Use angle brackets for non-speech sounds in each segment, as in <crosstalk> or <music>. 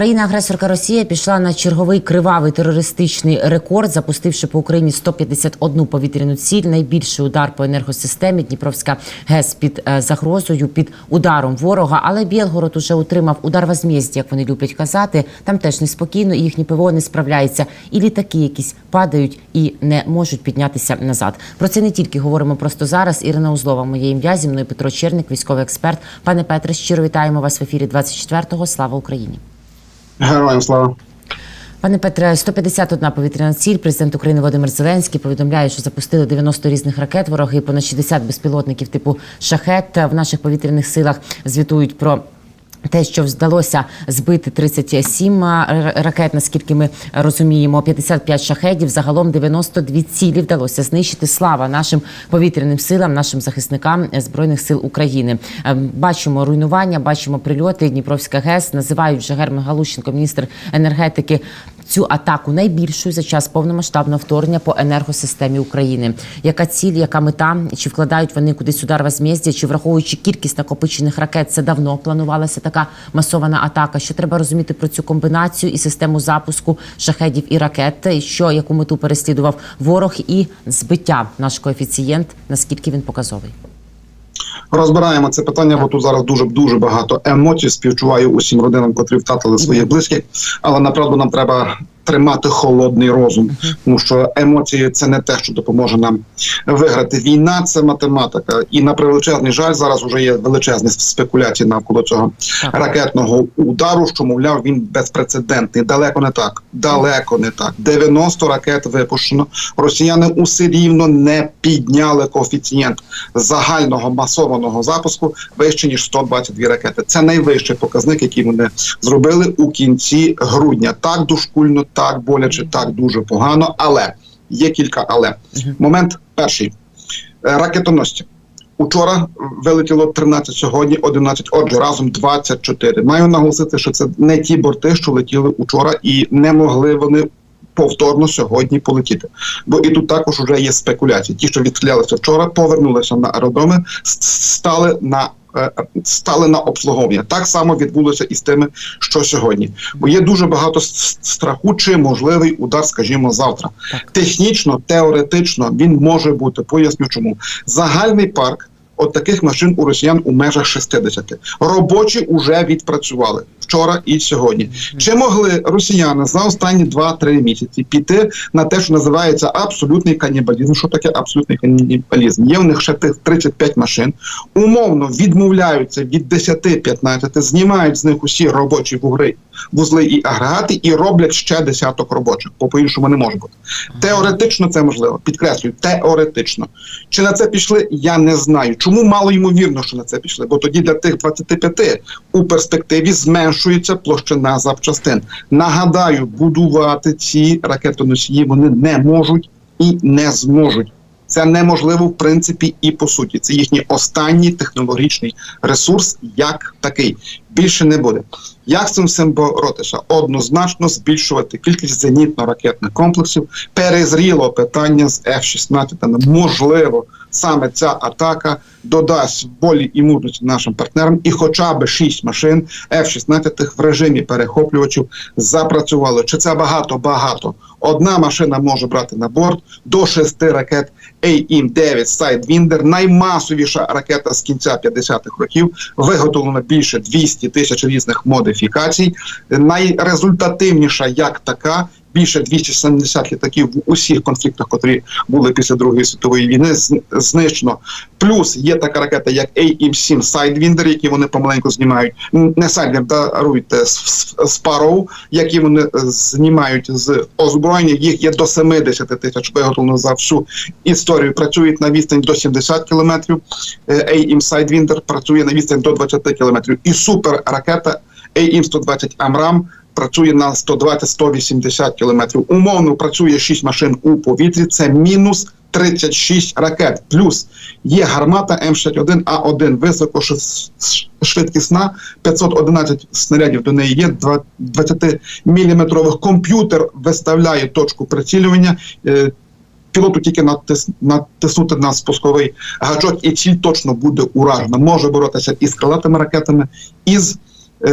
Країна-агресорка Росія пішла на черговий кривавий терористичний рекорд, запустивши по Україні 151 повітряну ціль. Найбільший удар по енергосистемі. Дніпровська ГЕС під е, загрозою, під ударом ворога. Але Білгород уже отримав удар возмездя, як вони люблять казати. Там теж неспокійно, і їхні ПВО не справляється. І літаки якісь падають і не можуть піднятися назад. Про це не тільки говоримо просто зараз. Ірина Узлова, моє ім'я зі мною Петро Черник, військовий експерт. Пане Петре, щиро вітаємо вас в ефірі 24-го. Слава Україні. Героям слава. Пане Петре, 151 повітряна ціль. Президент України Володимир Зеленський повідомляє, що запустили 90 різних ракет. Вороги понад 60 безпілотників типу шахет в наших повітряних силах звітують про. Те, що вдалося збити 37 р- ракет, наскільки ми розуміємо, 55 шахедів, загалом 92 цілі вдалося знищити. Слава нашим повітряним силам, нашим захисникам збройних сил України. Ем, Бачимо руйнування, бачимо прильоти. Дніпровська ГЕС називають вже Герман Галущенко, міністр енергетики. Цю атаку найбільшою за час повномасштабного вторгнення по енергосистемі України. Яка ціль, яка мета? Чи вкладають вони кудись удар возмездя? Чи враховуючи кількість накопичених ракет, це давно планувалася така масована атака? Що треба розуміти про цю комбінацію і систему запуску шахедів і ракет? Що яку мету переслідував ворог і збиття наш коефіцієнт? Наскільки він показовий? Розбираємо це питання, бо тут зараз дуже дуже багато емоцій. Співчуваю усім родинам, котрі втратили своїх близьких. Але направду нам треба тримати холодний розум, тому що емоції це не те, що допоможе нам виграти. Війна це математика, і на превеличезний жаль, зараз вже є величезні спекуляції навколо цього ракетного удару. Що мовляв, він безпрецедентний. Далеко не так. Далеко не так. 90 ракет випущено. Росіяни усе рівно не підняли коефіцієнт загального масованого запуску вище ніж 122 ракети. Це найвищий показник, який вони зробили у кінці грудня. Так дошкульно, так боляче, так дуже погано. Але є кілька але. Момент перший Е, ракетоносці. Учора вилетіло 13, сьогодні 11, отже, разом 24. Маю наголосити, що це не ті борти, що летіли учора, і не могли вони повторно сьогодні полетіти. Бо і тут також вже є спекуляції. Ті, що відстрілялися вчора, повернулися на аеродроми, стали на. е, Стали на обслуговування. Так само відбулося і з тими, що сьогодні. Бо є дуже багато страху, чи можливий удар, скажімо, завтра. Так. Технічно, теоретично він може бути. Поясню чому. Загальний парк от таких машин у росіян у межах 60. Робочі вже відпрацювали вчора і сьогодні. Чи могли росіяни за останні 2-3 місяці піти на те, що називається абсолютний канібалізм? Що таке абсолютний канібалізм? Є в них ще тих 35 машин, умовно відмовляються від 10-15, знімають з них усі робочі вугри, вузли і агрегати і роблять ще десяток робочих, бо по-іншому не може бути. Теоретично це можливо. Підкреслюю, теоретично. Чи на це пішли, я не знаю. Чому мало ймовірно, що на це пішли? Бо тоді для тих 25 у перспективі зменшується площина запчастин. Нагадаю, будувати ці ракетоносії вони не можуть і не зможуть. Це неможливо в принципі і по суті. Це їхній останній технологічний ресурс, як такий. Більше не буде. Як цим всім боротися? Однозначно збільшувати кількість зенітно-ракетних комплексів. Перезріло питання з F-16. Можливо, саме ця атака додасть волі і мужності нашим партнерам, і хоча б 6 машин F-16 в режимі перехоплювачів запрацювали. Чи це багато? Багато. Одна машина може брати на борт до 6 ракет AIM-9 Sidewinder, наймасовіша ракета з кінця 50-х років, виготовлено більше 200 тисяч різних модифікацій. Найрезультативніша як така. Більше 270 літаків в усіх конфліктах, котрі були після Другої світової війни, знищено. Плюс є така ракета, як AIM-7 Sidewinder, які вони помаленьку знімають. Не Sidewinder, даруйте Sparrow, які вони е, знімають з озброєння. Їх є до 70 тисяч виготовлено за всю історію. Працюють на відстань до 70 кілометрів. Е, AIM Sidewinder працює на відстань до 20 кілометрів. І супер ракета AIM 120 Амрам працює на 120-180 кілометрів. Умовно працює 6 машин у повітрі. Це мінус 36 ракет. Плюс є гармата М61А1 високошвидкісна, 511 снарядів до неї є. 20-міліметрових комп'ютер виставляє точку прицілювання. Е, Пілоту тільки натис, натиснути на спусковий гачок, і ціль точно буде уражена. Може боротися із крилатими ракетами, із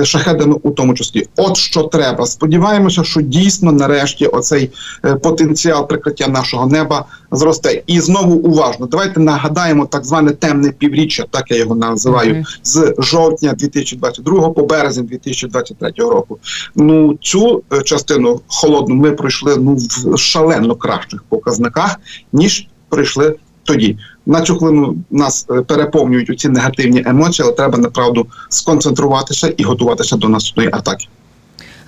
шахедами у тому числі. От що треба. Сподіваємося, що дійсно нарешті оцей е, потенціал прикриття нашого неба зросте. І знову уважно. Давайте нагадаємо так зване темне півріччя, так я його називаю, Мгм. з жовтня 2022 по березень 2023 року. Ну цю е, частину холодну ми пройшли ну в шалено кращих показниках ніж пройшли тоді. На цю хвилину нас е, переповнюють ці негативні емоції, але треба направду сконцентруватися і готуватися до наступної атаки.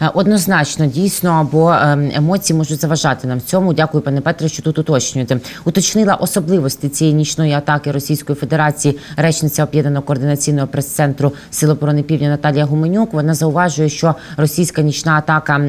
Е, Однозначно, дійсно, бо ем, емоції можуть заважати нам в цьому. Дякую, пане Петре, що тут уточнюєте. Уточнила особливості цієї нічної атаки Російської Федерації речниця об'єднаного координаційного прес-центру Сил оборони Півдня Наталія Гуменюк. Вона зауважує, що російська нічна атака.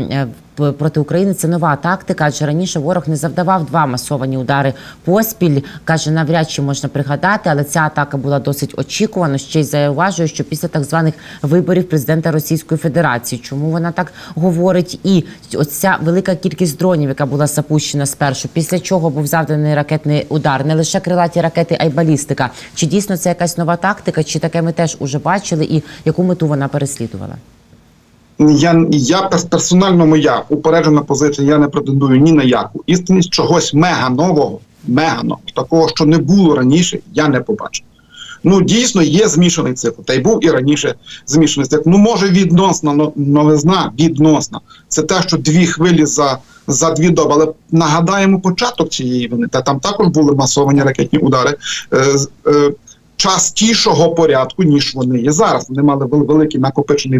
Проти України це нова тактика, адже раніше ворог не завдавав два масовані удари поспіль. каже, навряд чи можна пригадати, але ця атака була досить очікувана. Ще й зауважує, що після так званих виборів президента Російської Федерації, чому вона так говорить, і ось ця велика кількість дронів, яка була запущена спершу, після чого був завданий ракетний удар, не лише крилаті ракети, а й балістика. Чи дійсно це якась нова тактика, чи таке ми теж уже бачили, і яку мету вона переслідувала? Я, я перс- персонально моя упереджена позиція. Я не претендую ні на яку істинність чогось мега нового, мега нового, такого, що не було раніше, я не побачив. Ну дійсно є змішаний цикл, та й був і раніше змішаний цикл. Ну може відносна новизна, відносна. Це те, що дві хвилі за, за дві доби. Але нагадаємо початок цієї війни. Та там також були масовані ракетні удари. Е, е, частішого порядку, ніж вони є зараз. Вони мали вел- великий накопичений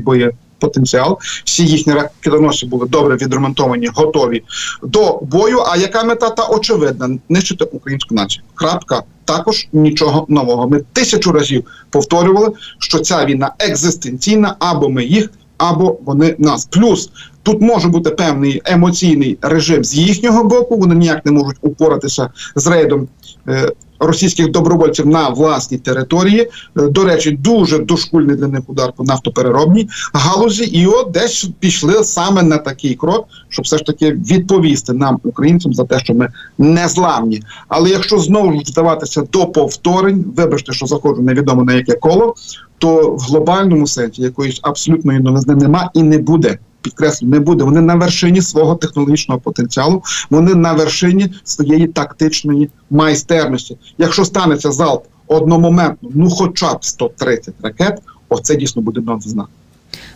боєпотенціал. Всі їхні ракетоносці були добре відремонтовані, готові до бою. А яка мета та очевидна? Нищити українську націю. Крапка. Також нічого нового. Ми тисячу разів повторювали, що ця війна екзистенційна, або ми їх, або вони нас. Плюс тут може бути певний емоційний режим з їхнього боку. Вони ніяк не можуть упоратися з рейдом е, російських добровольців на власній території. Е, До речі, дуже дошкульний для них удар по нафтопереробній галузі. І от десь пішли саме на такий крок, щоб все ж таки відповісти нам, українцям, за те, що ми не зламні. Але якщо знову ж вдаватися до повторень, вибачте, що заходжу невідомо на яке коло, то в глобальному сенсі якоїсь абсолютної новизни нема і не буде. Підкреслю, не буде. Вони на вершині свого технологічного потенціалу, вони на вершині своєї тактичної майстерності. Якщо станеться залп одномоментно, ну хоча б 130 ракет, оце дійсно буде новизна.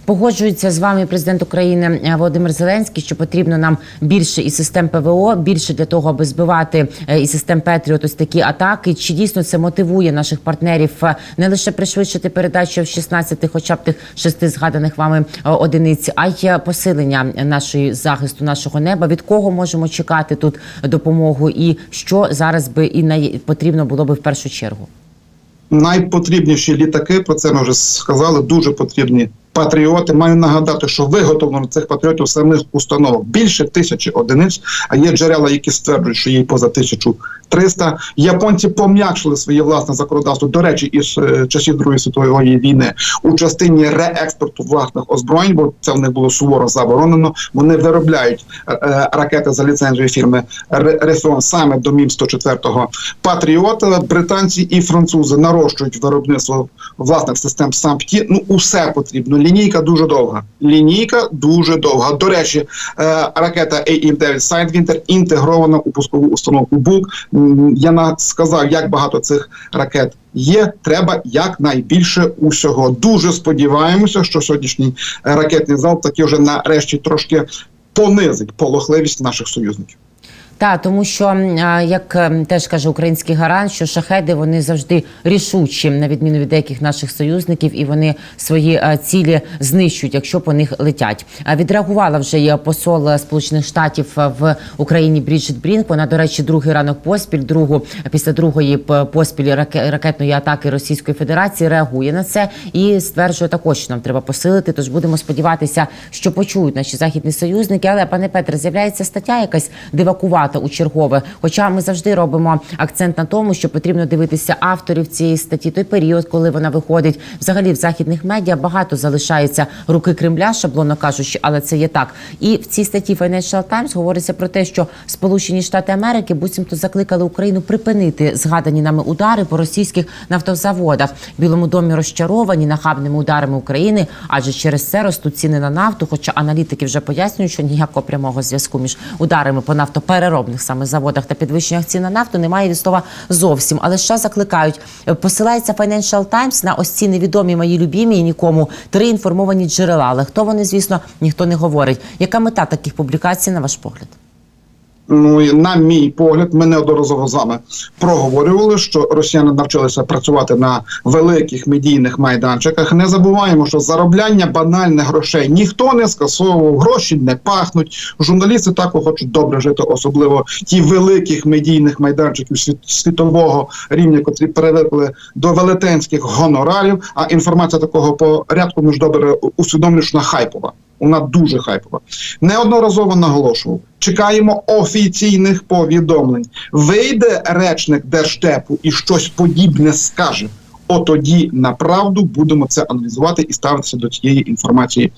Погоджується з вами президент України е, Володимир Зеленський, що потрібно нам більше і систем ПВО, більше для того, аби збивати е, і систем Петріот ось такі атаки. Чи дійсно це мотивує наших партнерів е, не лише пришвидшити передачу в 16, хоча б тих шести згаданих вами одиниць, а й посилення нашої захисту нашого неба? Від кого можемо чекати тут допомогу, і що зараз би і най... потрібно було би в першу чергу? найпотрібніші літаки, про це ми вже сказали, дуже потрібні патріоти. Маю нагадати, що виготовлено цих патріотів самих установок більше тисячі одиниць, а є джерела, які стверджують, що є поза 1300. Японці пом'якшили своє власне законодавство, до речі, із е, часів Другої світової війни у частині реекспорту власних озброєнь, бо це в них було суворо заборонено. Вони виробляють е, е, ракети за ліцензією фірми Ре- саме до Мім 104 Патріота. Британці і французи нарощують виробництво власних систем САМПТІ. Ну, усе потрібно. Лінійка дуже довга. Лінійка дуже довга. До речі, ракета AIM-9 Sidewinder інтегрована у пускову установку БУК. Я сказав, як багато цих ракет є. Треба якнайбільше усього. Дуже сподіваємося, що сьогоднішній е, ракетний залп таки вже нарешті трошки понизить полохливість наших союзників. Так, тому що як ем, теж каже український гарант, що шахеди вони завжди рішучі, на відміну від деяких наших союзників, і вони свої е, цілі знищують, якщо по них летять. А відреагувала вже і посол е, Сполучених Штатів е, в Україні Бріджит Брінк. Вона, до речі, другий ранок поспіль, другу після другої поспіль раке- ракетної атаки Російської Федерації реагує на це і стверджує також, що нам треба посилити. Тож будемо сподіватися, що почують наші західні союзники. Але пане Петре, з'являється стаття якась, де цитата у чергове. Хоча ми завжди робимо акцент на тому, що потрібно дивитися авторів цієї статті, той період, коли вона виходить. Взагалі в західних медіа багато залишається руки Кремля, шаблонно кажучи, але це є так. І в цій статті Financial Times говориться про те, що Сполучені Штати Америки буцімто закликали Україну припинити згадані нами удари по російських нафтозаводах. В Білому домі розчаровані нахабними ударами України, адже через це ростуть ціни на нафту. Хоча аналітики вже пояснюють, що ніякого прямого зв'язку між ударами по нафтопереробних саме заводах та підвищеннях цін на нафту немає від слова зовсім. Але ще закликають. Посилається Financial Times на ось ці невідомі мої любімі і нікому три інформовані джерела. Але хто вони, звісно, ніхто не говорить. Яка мета таких публікацій, на ваш погляд? Ну на мій погляд, ми неодноразово з вами проговорювали, що росіяни навчилися працювати на великих медійних майданчиках. Не забуваємо, що заробляння банальних грошей ніхто не скасовував, гроші не пахнуть. Журналісти також хочуть добре жити, особливо ті великих медійних майданчиків світ- світового рівня, котрі привикли до велетенських гонорарів. А інформація такого порядку між добре усвідомлюєш на хайпова. Вона дуже хайпова. Неодноразово наголошував. Чекаємо офіційних повідомлень. Вийде речник держтепу і щось подібне скаже. Отоді направду будемо це аналізувати і ставитися до цієї інформації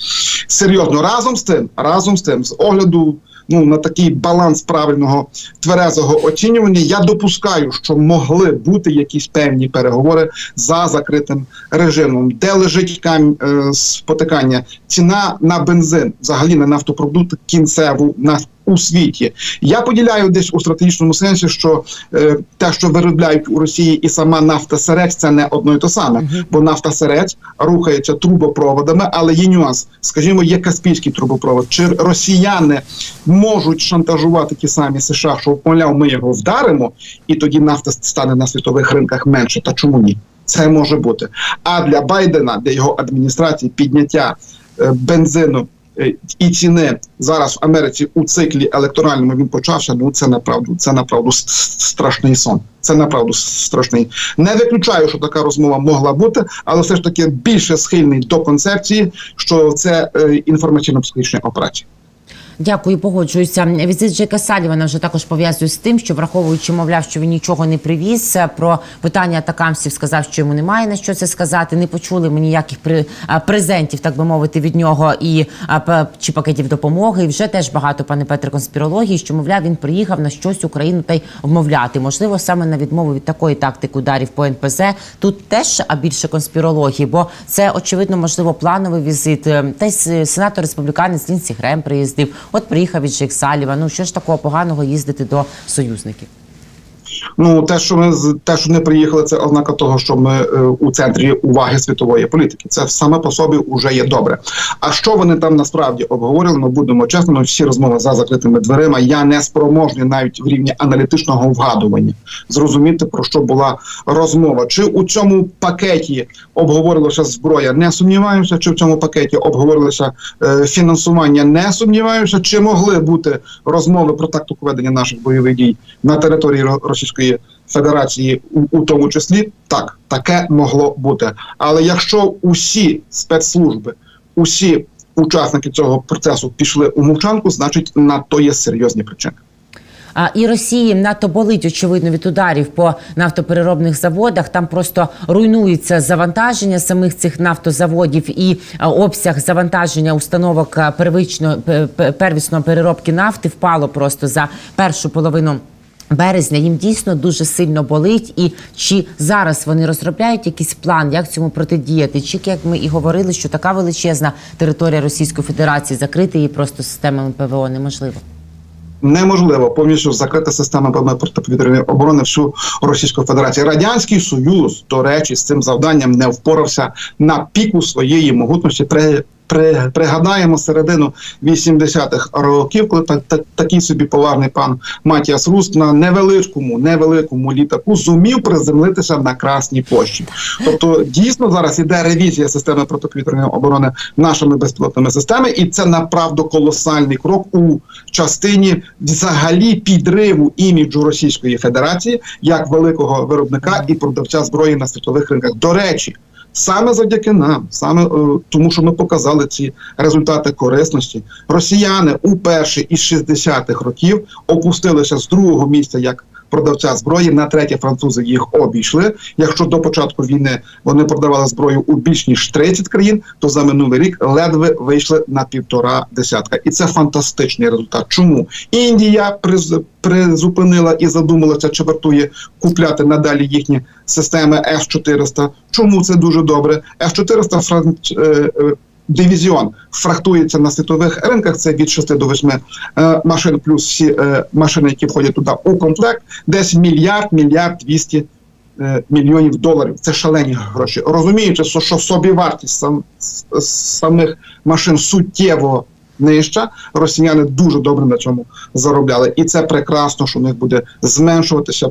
серйозно. Разом з тим, разом з тим, з огляду ну на такий баланс правильного тверезого оцінювання, я допускаю, що могли бути якісь певні переговори за закритим режимом, де лежить камінь е, спотикання, ціна на бензин, взагалі на нафтопродукт кінцеву на у світі. Я поділяю десь у стратегічному сенсі, що е, те, що виробляють у Росії, і сама нафта сирець, це не одно і те саме, бо нафта сирець рухається трубопроводами, але є нюанс. Скажімо, є Каспійський трубопровод. Чи росіяни можуть шантажувати ті самі США, що мовляв, ми його вдаримо, і тоді нафта стане на світових ринках менше? Та чому ні? Це може бути. А для Байдена, для його адміністрації, підняття е, бензину і ціни зараз в Америці у циклі електоральному він почався. Ну це направду, це направду страшний сон. Це направду страшний. Не виключаю, що така розмова могла бути, але все ж таки більше схильний до концепції, що це е, інформаційно-психологічна операція. Дякую, погоджуюся. Візит Джека Салівана вже також пов'язує з тим, що враховуючи, мовляв, що він нічого не привіз. е, Про питання атакамсів сказав, що йому немає на що це сказати. Не почули ми ніяких при, презентів, так би мовити, від нього і чи пакетів допомоги. І вже теж багато, пане Петре, конспірології, що мовляв, він приїхав на щось Україну та й вмовляти. Можливо, саме на відмову від такої тактики ударів по НПЗ. Тут теж а більше конспірології, бо це очевидно можливо плановий візит. Е, Та й сенатор республіканець Лінсі Грем приїздив. От приїхав від Джейк Саліва. Ну що ж такого поганого їздити до союзників? Ну, те, що ми те, що не приїхали, це ознака того, що ми е, у центрі уваги світової політики. Це саме по собі вже є добре. А що вони там насправді обговорили? Ми будемо чесними. Всі розмови за закритими дверима. Я не спроможний навіть в рівні аналітичного вгадування зрозуміти про що була розмова. Чи у цьому пакеті обговорилася зброя? Не сумніваюся. Чи в цьому пакеті обговорилося е, фінансування? Не сумніваюся. Чи могли бути розмови про тактику ведення наших бойових дій на території Ро- Російської Федерації, у, у тому числі так, таке могло бути. Але якщо усі спецслужби, усі учасники цього процесу пішли у мовчанку, значить на то є серйозні причини. А і Росії надто болить очевидно від ударів по нафтопереробних заводах. Там просто руйнується завантаження самих цих нафтозаводів і обсяг завантаження установок а, первично пе- пе- первісної переробки нафти впало просто за першу половину. Березня їм дійсно дуже сильно болить, і чи зараз вони розробляють якийсь план, як цьому протидіяти? Чи як ми і говорили, що така величезна територія Російської Федерації закрити її просто системами ПВО неможливо. Неможливо повністю закрити систему протиповітряної оборони всю Російську Федерацію. Радянський Союз, до речі, з цим завданням не впорався на піку своєї могутності. При, при, пригадаємо середину 80-х років, коли та, та, такий собі поважний пан Матіас Руст на невеличкому, невеликому літаку зумів приземлитися на Красній площі. Тобто, дійсно зараз іде ревізія системи протиповітряної оборони нашими безпілотними системами, і це направду колосальний крок у частині взагалі підриву іміджу Російської Федерації як великого виробника і продавця зброї на світових ринках. До речі. Саме завдяки нам, саме е, тому, що ми показали ці результати корисності, росіяни у перші із 60-х років опустилися з другого місця як продавця зброї на третє французи їх обійшли. Якщо до початку війни вони продавали зброю у більш ніж 30 країн, то за минулий рік ледве вийшли на півтора десятка, і це фантастичний результат. Чому Індія приз- призупинила і задумалася, чи вартує купляти надалі їхні системи С-400. Чому це дуже добре? С-400 франч... дивізіон фрахтується на світових ринках. Це від 6 до 8 е, машин, плюс всі е, машини, які входять туди у комплект, десь мільярд, мільярд 200 е, мільйонів доларів. Це шалені гроші. Розуміючи, що, собівартість сам, самих машин суттєво нижча, росіяни дуже добре на цьому заробляли. І це прекрасно, що в них буде зменшуватися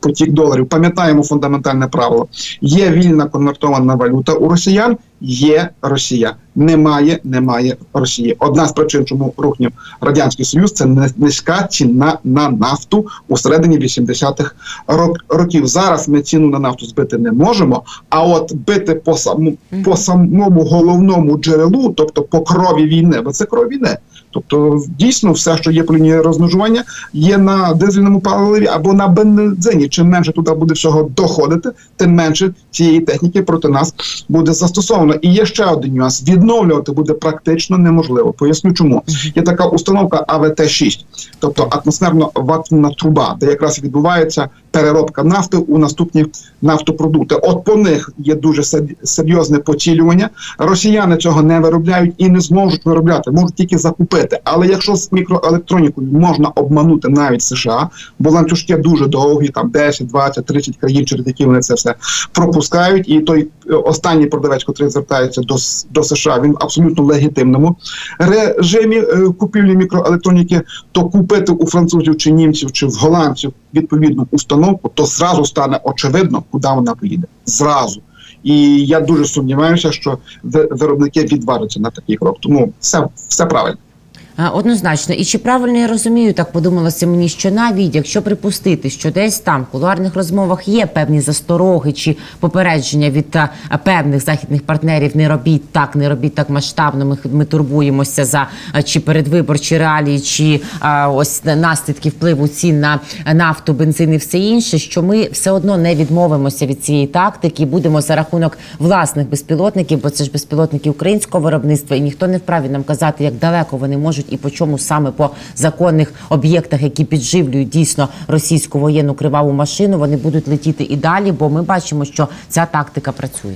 потік доларів. Пам'ятаємо фундаментальне правило: є вільна конвертована валюта у росіян, є Росія. Немає, немає Росії. Одна з причин, чому рухнів радянський союз, це низька ціна на нафту у середині 80-х рок- років. Зараз ми ціну на нафту збити не можемо. А от бити по самому по самому головному джерелу, тобто по крові війни, бо це кров війни. Тобто, дійсно, все, що є по лінії розмежування, є на дизельному паливі або на бензині. Чим менше туди буде всього доходити, тим менше цієї техніки проти нас буде застосовано. І є ще один нюанс: відновлювати буде практично неможливо. Поясню, чому є така установка АВТ 6 тобто атмосферно ватна труба, де якраз відбувається переробка нафти у наступні нафтопродукти. От по них є дуже серйозне поцілювання. Росіяни цього не виробляють і не зможуть виробляти, можуть тільки закупити. Але якщо з мікроелектронікою можна обманути навіть США, бо ланцюжки дуже довгі, там 10, 20, 30 країн, через які вони це все пропускають. І той е, останній продавець, який звертається до, до США, він в абсолютно легітимному режимі е, купівлі мікроелектроніки, то купити у французів чи німців чи в голландців відповідну установку, то зразу стане очевидно, куди вона поїде. Зразу. І я дуже сумніваюся, що ви- виробники відважаться на такий крок. Тому все, все правильно. Однозначно, і чи правильно я розумію, так подумалося мені, що навіть якщо припустити, що десь там в кулуарних розмовах є певні застороги чи попередження від а, певних західних партнерів, не робіть так, не робіть так масштабно. Ми, ми турбуємося за а, чи передвиборчі реалії, чи а, ось наслідки впливу цін на нафту, бензин і все інше, що ми все одно не відмовимося від цієї тактики, будемо за рахунок власних безпілотників, бо це ж безпілотники українського виробництва, і ніхто не вправі нам казати, як далеко вони можуть і по чому саме по законних об'єктах, які підживлюють дійсно російську воєнну криваву машину, вони будуть летіти і далі, бо ми бачимо, що ця тактика працює.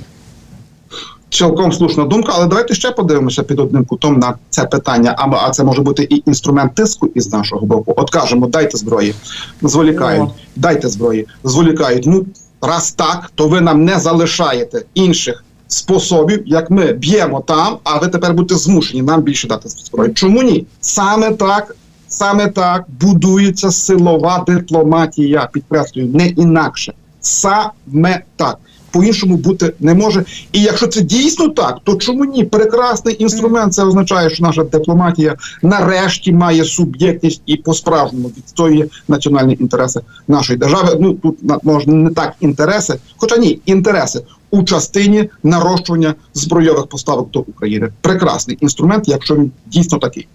Цілком слушна думка, але давайте ще подивимося під одним кутом на це питання. А, а це може бути і інструмент тиску із нашого боку. От кажемо, дайте зброї, зволікають, дайте зброї, зволікають. Ну раз так, то ви нам не залишаєте інших способів, як ми б'ємо там, а ви тепер будете змушені нам більше дати зброї. Чому ні? Саме так. Саме так будується силова дипломатія, підкреслюю, не інакше. Саме так. По-іншому бути не може. І якщо це дійсно так, то чому ні? Прекрасний інструмент. Це означає, що наша дипломатія нарешті має суб'єктність і по-справжньому відстоює національні інтереси нашої держави. Ну тут на- може не так інтереси, хоча ні, інтереси у частині нарощування збройових поставок до України. Прекрасний інструмент, якщо він дійсно такий.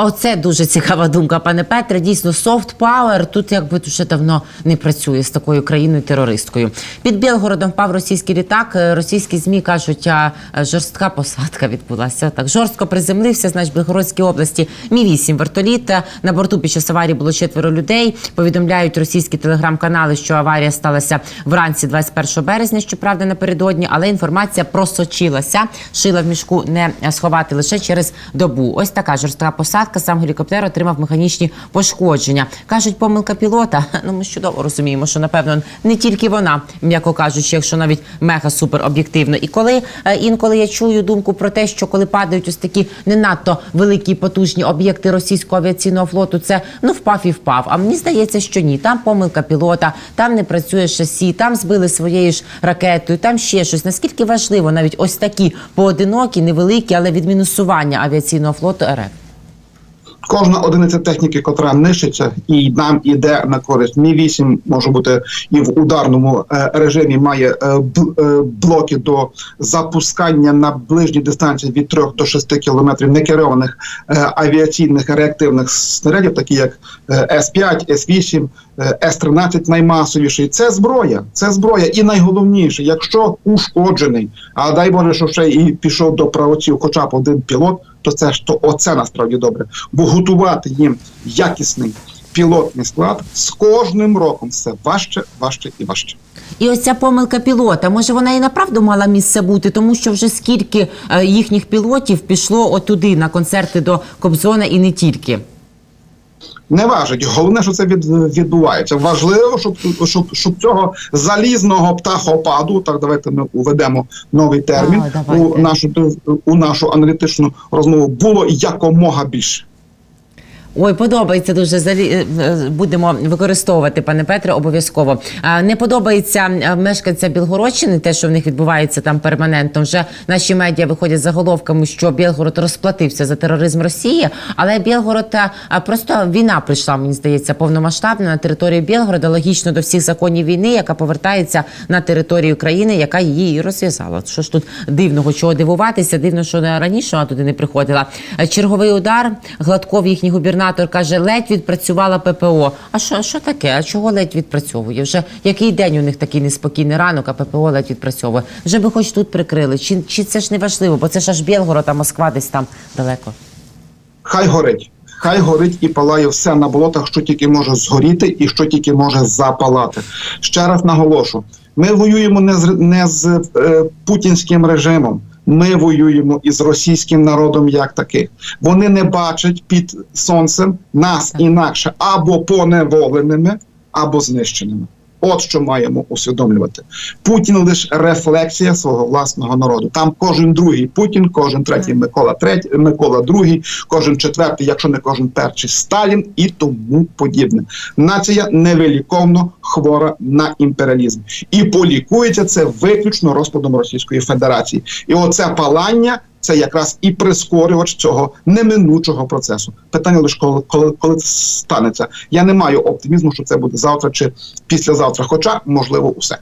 Оце дуже цікава думка, пане Петре. Дійсно, soft power тут якби вже давно не працює з такою країною терористкою. Під Білгородом впав російський літак. Е, Російські змі кажуть, а е, жорстка посадка відбулася. Так жорстко приземлився, значить, Білгородській області. Мі 8 вертоліт. Е, На борту під час аварії було четверо людей. Повідомляють російські телеграм-канали, що аварія сталася вранці 21 березня. Щоправда, напередодні, але інформація просочилася. Шила в мішку не сховати лише через добу. Ось така жорстка посадка. Сам гелікоптер отримав механічні пошкодження. кажуть, помилка пілота. <laughs> Ну ми ж чудово розуміємо, що напевно не тільки вона, м'яко кажучи, якщо навіть мега супер об'єктивно. І коли е, інколи я чую думку про те, що коли падають ось такі не надто великі потужні об'єкти російського авіаційного флоту, це ну впав і впав. А мені здається, що ні. Там помилка пілота, там не працює шасі, там збили своєю ж ракетою, там ще щось. Наскільки важливо навіть ось такі поодинокі, невеликі, але відмінусування авіаційного флоту РФ. Кожна одиниця техніки, котра нищиться, і нам іде на користь. Мі 8 може бути і в ударному е, режимі має е, е, блоки до запускання на ближній дистанції від 3 до 6 кілометрів некерованих авіаційних реактивних снарядів, такі як е, С-5, С-8, е, С-13 наймасовіший. Це зброя, це зброя. І найголовніше, якщо ушкоджений, а дай Боже, що ще і пішов до правоців, хоча б один пілот, то це то оце насправді добре. Бо готувати їм якісний пілотний склад з кожним роком все важче, важче і важче. І ось ця помилка пілота, може вона і направду мала місце бути, тому що вже скільки е, їхніх пілотів пішло отуди на концерти до Кобзона і не тільки. Не важить. Головне, що це від, відбувається. Важливо, щоб, щоб, щоб цього залізного птахопаду, так давайте ми уведемо новий термін А, у нашу у нашу аналітичну розмову, було якомога більше. Ой, подобається дуже залі... е, е, будемо використовувати, пане Петре, обов'язково. Не подобається е, мешканця Білгородщини, те, що в них відбувається там перманентно. Вже наші медіа виходять заголовками, що Білгород розплатився за тероризм Росії, але Білгород просто війна прийшла, мені здається, повномасштабна на територію Білгорода, логічно до всіх законів війни, яка повертається на територію країни, яка її розв'язала. Що ж тут дивного, чого дивуватися? Дивно, що не раніше вона туди не приходила. Черговий удар Гладков, їхній губернатор, каже, ледь відпрацювала ППО. А що, що таке? А чого ледь відпрацьовує? Вже який день у них такий неспокійний ранок, а ППО ледь відпрацьовує. Вже би хоч тут прикрили. Чи, чи це ж не важливо? Бо це ж аж Білгород, а Москва десь там далеко. Хай горить. Хай горить і палає все на болотах, що тільки може згоріти і що тільки може запалати. Ще раз наголошу: ми воюємо не з не з е, путінським режимом. Ми воюємо із російським народом як таких. Вони не бачать під сонцем нас інакше або поневоленими, або знищеними. От що маємо усвідомлювати. Путін лише рефлексія свого власного народу. Там кожен другий Путін, кожен третій Микола третій, Микола другий, кожен четвертий, якщо не кожен перший Сталін і тому подібне. Нація невеликовно хвора на імперіалізм, і полікується це виключно розпадом Російської Федерації. І оце палання. Це якраз і прискорювач цього неминучого процесу. Питання лише коли, коли, коли це станеться. Я не маю оптимізму, що це буде завтра чи післязавтра, хоча можливо усе.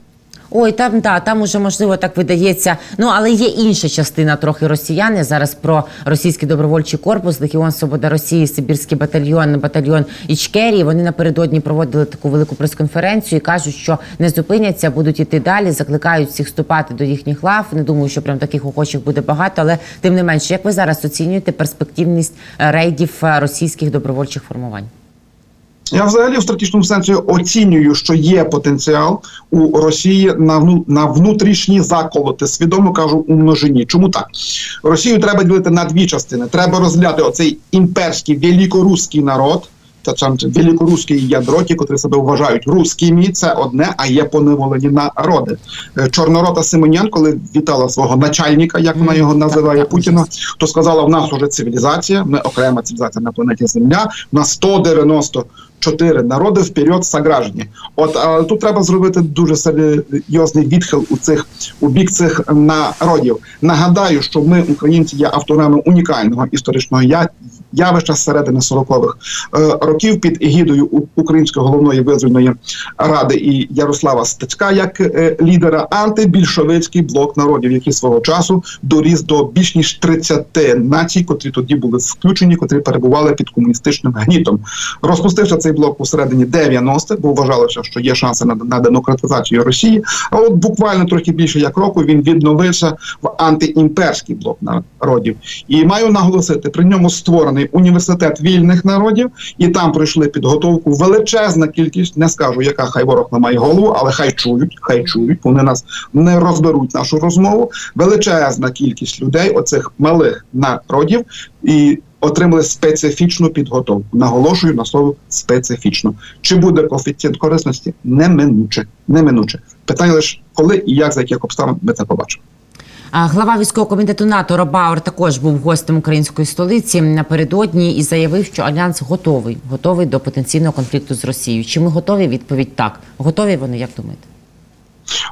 Ой, там да, там уже можливо так видається. Ну але є інша частина трохи росіян. Я зараз про російський добровольчий корпус, Легіон Свобода Росії, Сибірський батальйон, батальйон Ічкерії. Вони напередодні проводили таку велику прес-конференцію і кажуть, що не зупиняться, будуть іти далі, закликають всіх вступати до їхніх лав. Не думаю, що прям таких охочих буде багато, але тим не менше, як ви зараз оцінюєте перспективність рейдів е, російських добровольчих формувань? Я взагалі в стратегічному сенсі оцінюю, що є потенціал у Росії на вну на внутрішні заколоти. Свідомо кажу у множині. Чому так? Росію треба ділити на дві частини. Треба розгляти оцей імперський великоруський народ. Та там великоруський ядро, ті, котрі себе вважають русскими, це одне, а є поневолені народи. Е, Чорнорота Симонян, коли вітала свого начальника, як вона його називає Путіна, то сказала: в нас уже цивілізація, ми окрема цивілізація на планеті Земля, на 190 чотири народи вперед сограждані. От а, тут треба зробити дуже серйозний відхил у цих у бік цих народів. Нагадаю, що ми, українці, є авторами унікального історичного. Явища середини 40-х е, років під егідою Української головної визвольної ради і Ярослава Стецька як е, лідера антибільшовицький блок народів, який свого часу доріс до більш ніж 30 націй, котрі тоді були включені, котрі перебували під комуністичним гнітом. Розпустився цей блок у середині 90-х, бо вважалося, що є шанси на, на демократизацію Росії. А от буквально трохи більше як року він відновився в антиімперський блок народів. І маю наголосити, при ньому створений університет вільних народів, і там пройшли підготовку величезна кількість. Не скажу, яка хай ворог ламає голову, але хай чують, хай чують. Вони нас не розберуть нашу розмову. Величезна кількість людей, оцих малих народів, і отримали специфічну підготовку. Наголошую на слово специфічно. Чи буде коефіцієнт корисності? Неминуче, неминуче. Питання лише коли і як за яких обставин ми це побачимо. Глава військового комітету НАТО Робаур також був гостем української столиці напередодні і заявив, що альянс готовий, готовий до потенційного конфлікту з Росією. Чи ми готові? Відповідь так. Готові вони, як думаєте?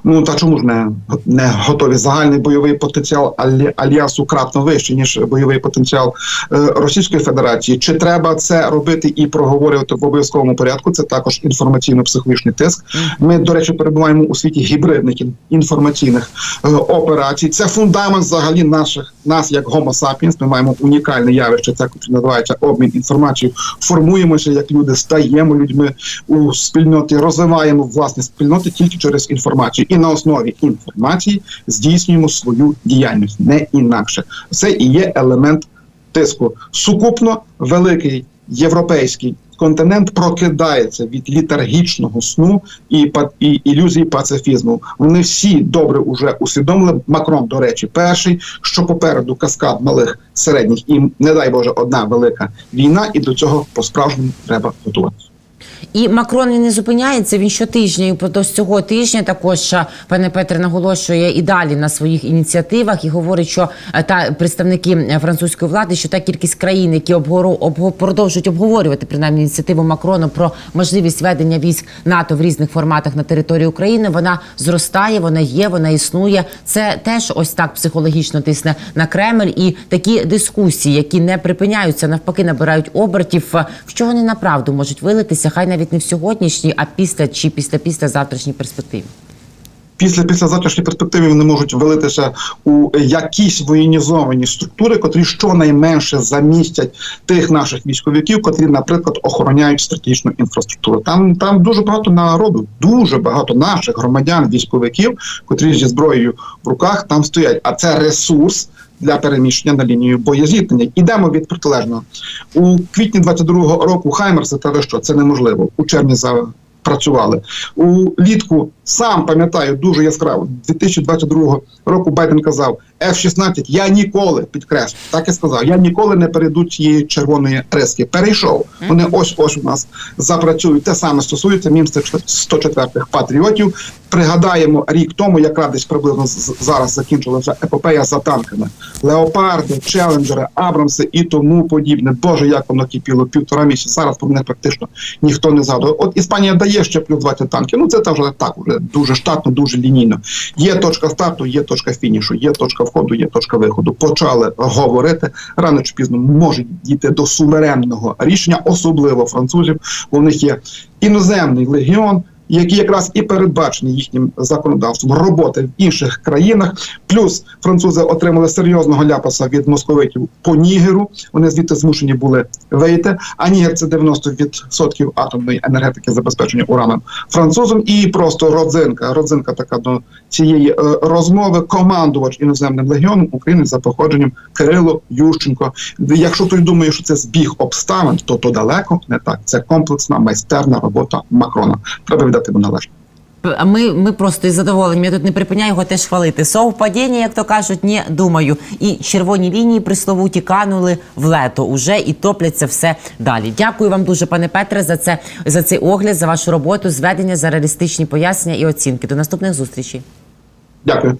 Ну та чому ж не, не готові? Загальний бойовий потенціал альянсу кратно вищий, ніж бойовий потенціал е, Російської Федерації. Чи треба це робити і проговорювати в обов'язковому порядку? Це також інформаційно-психологічний тиск. Ми, до речі, перебуваємо у світі гібридних інформаційних е, операцій. Це фундамент взагалі наших нас, як Homo sapiens. Ми маємо унікальне явище, це називається обмін інформацією. Формуємося як люди, стаємо людьми у спільноті, розвиваємо власні спільноти тільки через інформацію. І на основі інформації здійснюємо свою діяльність, не інакше. Це і є елемент тиску. Сукупно великий європейський континент прокидається від літаргічного сну і, і ілюзії пацифізму. Вони всі добре уже усвідомили. Макрон, до речі, перший, що попереду каскад малих середніх і не дай Боже одна велика війна, і до цього по справжньому треба готуватися. І Макрон не зупиняється. Він щотижня і впродовж цього тижня також пане Петре наголошує і далі на своїх ініціативах і говорить, що е, та представники е, французької влади, що та кількість країн, які обгору обго, продовжують обговорювати принаймні ініціативу Макрону про можливість ведення військ НАТО в різних форматах на території України, вона зростає, вона є, вона існує. Це теж ось так психологічно тисне на Кремль. І такі дискусії, які не припиняються, навпаки, набирають обертів. е, В що вони направду можуть вилитися, хай навіть не в сьогоднішній, а після чи після після завтрашній перспективі. Після після завтрашньої перспективи вони можуть вилитися у якісь воєнізовані структури, котрі щонайменше замістять тих наших військовиків, котрі, наприклад, охороняють стратегічну інфраструктуру. Там там дуже багато народу, дуже багато наших громадян, військовиків, котрі зі зброєю в руках там стоять. А це ресурс. Для переміщення на лінію боєзіткнення. Ідемо від протилежного у квітні 22-го року. Хаймерс та що це неможливо у червні за працювали у літку. Сам пам'ятаю дуже яскраво 2022 року. Байден казав F-16 Я ніколи підкреслю, так і сказав. Я ніколи не перейду цієї червоної риски. Перейшов. Вони ось ось у нас запрацюють. Те саме стосується мім 104-х патріотів. Пригадаємо рік тому, якраз десь приблизно зараз закінчилася епопея за танками. Леопарди, челенджери, Абрамси і тому подібне. Боже, як воно кипіло півтора місяці. Зараз про них практично ніхто не згадує. От Іспанія дає ще плюс 20 танків. Ну це та вже так, вже дуже штатно, дуже лінійно. Є точка старту, є точка фінішу, є точка входу, є точка виходу. Почали говорити рано чи пізно можуть дійти до суверенного рішення, особливо французів. У них є іноземний легіон. Які якраз і передбачені їхнім законодавством роботи в інших країнах, плюс французи отримали серйозного ляпаса від московитів по Нігеру. Вони звідти змушені були вийти. А Нігер це 90% атомної енергетики забезпечення ураном французам. І просто родзинка, родзинка така до цієї е, розмови. Командувач іноземним легіоном України за походженням Кирило Ющенко. Якщо хтось думає, що це збіг обставин, то то далеко не так. Це комплексна майстерна робота Макрона. Треба віддати йому належне. А ми, ми просто із задоволенням. Я тут не припиняю його теж хвалити. Совпадіння, як то кажуть, не думаю. І червоні лінії присловуті канули в лето уже і топляться все далі. Дякую вам дуже, пане Петре, за це за цей огляд, за вашу роботу, зведення, за реалістичні пояснення і оцінки. До наступних зустрічей. Дякую.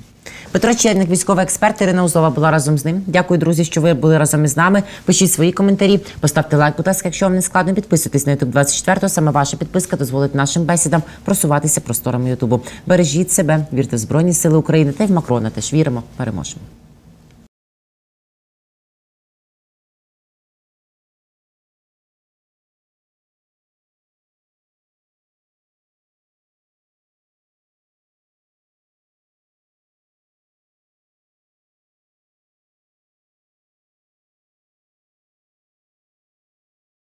Петро Черник, військовий експерт Ірина Узова була разом з ним. Дякую, друзі, що ви були разом із нами. Пишіть свої коментарі, поставте лайк, будь ласка, якщо вам не складно, підписуйтесь на YouTube 24 Саме ваша підписка дозволить нашим бесідам просуватися просторами Ютубу. Бережіть себе, вірте в Збройні Сили України та й в Макрона. Теж віримо, переможемо.